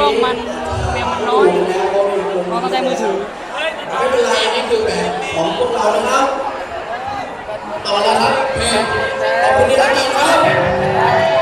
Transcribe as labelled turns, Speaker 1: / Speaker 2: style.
Speaker 1: ล้องมันเมียมันน้อยเราต้องใช้มือถือไม่เป็นไรนี่คือแบบของพวกเรานะครับต่อแล้วครับขอบคุณที่รับชมครับ